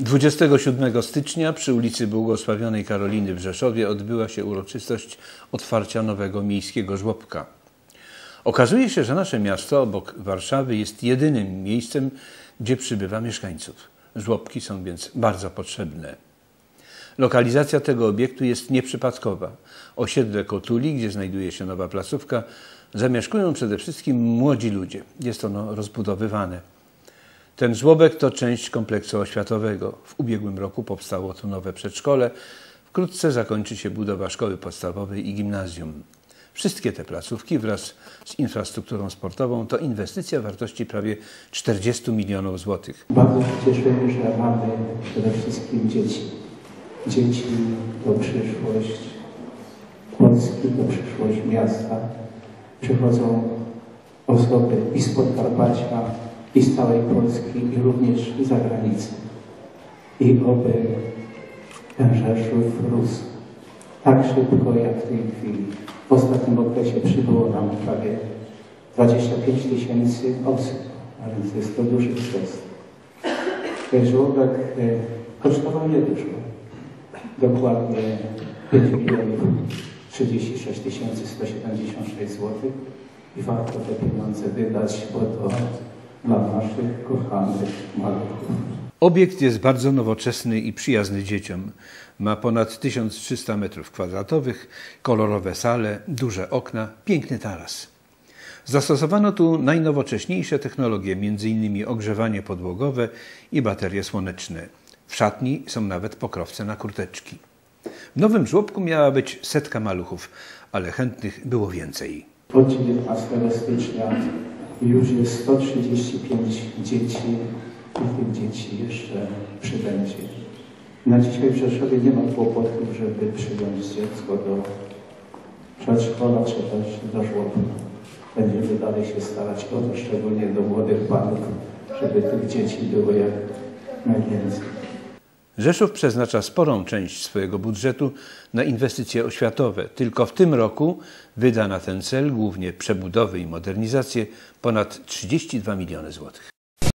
27 stycznia przy ulicy Błogosławionej Karoliny w Rzeszowie odbyła się uroczystość otwarcia nowego miejskiego żłobka. Okazuje się, że nasze miasto obok Warszawy jest jedynym miejscem, gdzie przybywa mieszkańców. Żłobki są więc bardzo potrzebne. Lokalizacja tego obiektu jest nieprzypadkowa. Osiedle Kotuli, gdzie znajduje się nowa placówka, zamieszkują przede wszystkim młodzi ludzie. Jest ono rozbudowywane. Ten żłobek to część kompleksu oświatowego. W ubiegłym roku powstało tu nowe przedszkole. Wkrótce zakończy się budowa szkoły podstawowej i gimnazjum. Wszystkie te placówki wraz z infrastrukturą sportową to inwestycja wartości prawie 40 milionów złotych. Bardzo się cieszymy, że mamy przede wszystkim dzieci. Dzieci to przyszłość Polski, to przyszłość miasta. Przychodzą osoby i z Podkarpacia, i z całej Polski, i również z zagranicy. I oby ten Rzeszów rósł tak szybko, jak w tej chwili. W ostatnim okresie przybyło nam prawie 25 tysięcy osób, a więc jest to duży. Ten żłobek e, kosztował niedużo. Dokładnie 5 milionów 36 tysięcy 176 zł i warto te pieniądze wydać, bo to dla naszych kochanych maluchów. Obiekt jest bardzo nowoczesny i przyjazny dzieciom. Ma ponad 1300 m2, kolorowe sale, duże okna, piękny taras. Zastosowano tu najnowocześniejsze technologie, m.in. ogrzewanie podłogowe i baterie słoneczne. W szatni są nawet pokrowce na kurteczki. W nowym żłobku miała być setka maluchów, ale chętnych było więcej. Od 19 stycznia już jest 135 dzieci i tych dzieci jeszcze przybędzie. Na dzisiaj w Rzeszowie nie ma kłopotów, żeby przyjąć dziecko do przedszkola czy też do żłobka. Będziemy dalej się starać o to, szczególnie do młodych panów, żeby tych dzieci było jak najwięcej. Rzeszów przeznacza sporą część swojego budżetu na inwestycje oświatowe. Tylko w tym roku wyda na ten cel, głównie przebudowy i modernizację, ponad 32 miliony złotych.